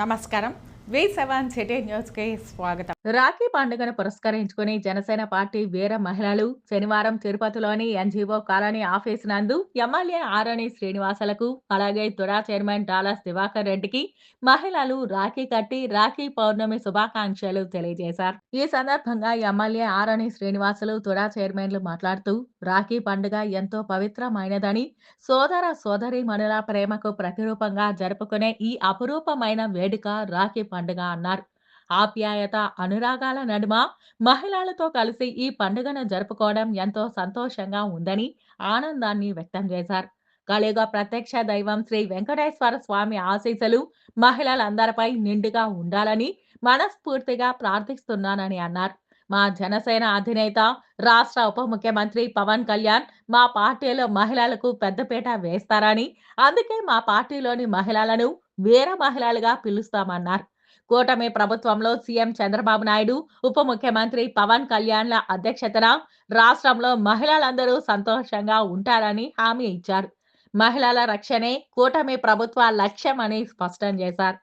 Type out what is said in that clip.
నమస్కారం స్వాగతం. రాఖీ పండుగను పురస్కరించుకుని జనసేన పార్టీ వీర మహిళలు శనివారం తిరుపతిలోని ఎన్జీఓ కాలనీ ఆఫీస్ నందు ఎమ్మెల్యే ఆరణి శ్రీనివాసులకు అలాగే తుడా చైర్మన్ డాలస్ దివాకర్ రెడ్డికి మహిళలు రాఖీ కట్టి రాఖీ పౌర్ణమి శుభాకాంక్షలు తెలియజేశారు. ఈ సందర్భంగా ఎమ్మెల్యే ఆరణి శ్రీనివాసులు తుడా చైర్మన్లు మాట్లాడుతూ రాఖీ పండుగ ఎంతో పవిత్రమైనదని సోదర సోదరి మనుల ప్రేమకు ప్రతిరూపంగా జరుపుకునే ఈ అపురూపమైన వేడుక రాఖీ పండుగ అన్నారు. ఆప్యాయత అనురాగాల నడుమ మహిళలతో కలిసి ఈ పండుగను జరుపుకోవడం ఎంతో సంతోషంగా ఉందని ఆనందాన్ని వ్యక్తం చేశారు. కలియుగ ప్రత్యక్ష దైవం శ్రీ వెంకటేశ్వర స్వామి ఆశీస్సులు మహిళలందరిపై నిండుగా ఉండాలని మనస్ఫూర్తిగా ప్రార్థిస్తున్నానని అన్నారు. మా జనసేన అధినేత రాష్ట్ర ఉప ముఖ్యమంత్రి పవన్ కళ్యాణ్ మా పార్టీలో మహిళలకు పెద్దపీట వేస్తారని అందుకే మా పార్టీలోని మహిళలను వీర మహిళలుగా పిలుస్తామన్నారు. కూటమి ప్రభుత్వంలో సీఎం చంద్రబాబు నాయుడు ఉప ముఖ్యమంత్రి పవన్ కళ్యాణ్ల అధ్యక్షతన రాష్ట్రంలో మహిళలందరూ సంతోషంగా ఉంటారని హామీ ఇచ్చారు. మహిళల రక్షణే కూటమి ప్రభుత్వ లక్ష్యమని స్పష్టం చేశారు.